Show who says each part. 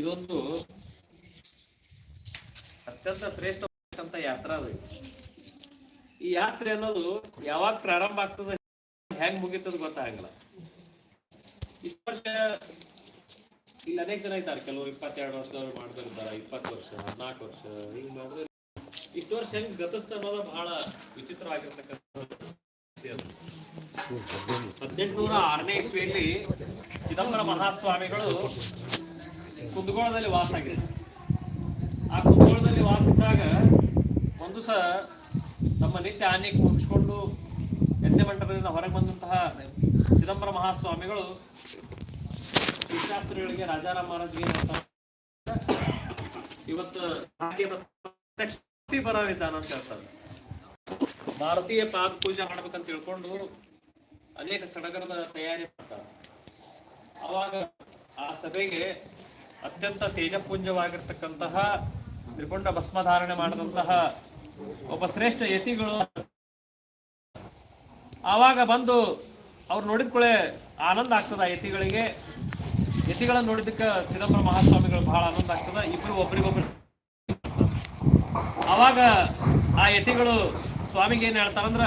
Speaker 1: ಇದೊಂದು ಅತ್ಯಂತ ಶ್ರೇಷ್ಠ ಯಾತ್ರಾ ಅದು. ಈ ಯಾತ್ರೆ ಅನ್ನೋದು ಯಾವಾಗ ಪ್ರಾರಂಭ ಆಗ್ತದೆ, ಹೆಂಗ್ ಮುಗಿತದ ಗೊತ್ತಾಗಲ್ಲ. ಇಷ್ಟು ವರ್ಷ ಇಲ್ಲಿ ಅನೇಕ ಜನ ಇದ್ದಾರೆ. ಕೆಲವರು ಇಪ್ಪತ್ತೆರಡು ವರ್ಷದವ್ರು ಮಾಡ್ತಿರ್ತಾರೆ ಇಪ್ಪತ್ತು ವರ್ಷ, ಹದಿನಾಲ್ಕು ವರ್ಷ, ಹಿಂಗ್ ಮಾಡಿದ್ರೆ ಇಷ್ಟು ವರ್ಷ ಹೆಂಗ್ ಗತಿಸ್ತ ಅನ್ನೋದು ಬಹಳ ವಿಚಿತ್ರವಾಗಿರ್ತಕ್ಕಂಥ ಹದಿನೆಂಟುನೂರ ಆರನೇ ಇಸ್ವಿಯಲ್ಲಿ ಚಿದಂಬರ ಮಹಾಸ್ವಾಮಿಗಳು ಕುಂದಗೋಳದಲ್ಲಿ ವಾಸ ಆಗಿದೆ ಆ ಕುಂದಗೋಳದಲ್ಲಿ ವಾಸಿಸಿದಾಗ ಒಂದು ಸಹ ನಮ್ಮ ನಿತ್ಯ ಆನೆ ಮುಗಿಸ್ಕೊಂಡು ಯಜ್ಞ ಮಂಟಪದಿಂದ ಹೊರಗೆ ಬಂದಂತಹ ಚಿದಂಬರ ಮಹಾಸ್ವಾಮಿಗಳು ಶಾಸ್ತ್ರಿಗಳಿಗೆ ರಾಜಾರಾಮ್ ಮಹಾರಾಜ್ಗೆ? ಇವತ್ತು ಬರವಿದ್ದಾನ ಅಂತ ಹೇಳ್ತಾರೆ ಭಾರತೀಯ ಪಾದ ಪೂಜೆ ಮಾಡ್ಬೇಕಂತ ತಿಳ್ಕೊಂಡು ಅನೇಕ ಸಡಗರದ ತಯಾರಿ ಮಾಡ್ತಾರೆ ಅವಾಗ ಆ ಸಭೆಗೆ ಅತ್ಯಂತ ತೇಜಪುಂಜವಾಗಿರ್ತಕ್ಕಂತಹ ತ್ರಿಪುಂಡ ಭಸ್ಮಧಾರಣೆ ಮಾಡಿದಂತಹ ಒಬ್ಬ ಶ್ರೇಷ್ಠ ಯತಿಗಳು. ಆವಾಗ ಬಂದು ಅವ್ರು ನೋಡಿದ ಕೂಡಲೇ ಆನಂದ ಆಗ್ತದ ಯತಿಗಳಿಗೆ. ಯತಿಗಳನ್ನು ನೋಡಿದಕ್ಕ ಚಿದಂಬರ ಮಹಾಸ್ವಾಮಿಗಳು ಬಹಳ ಆನಂದ ಆಗ್ತದ. ಇಬ್ರು ಒಬ್ರಿಗೊಬ್ರು. ಆವಾಗ ಆ ಯತಿಗಳು ಸ್ವಾಮಿಗೆ ಏನ್ ಹೇಳ್ತಾರಂದ್ರ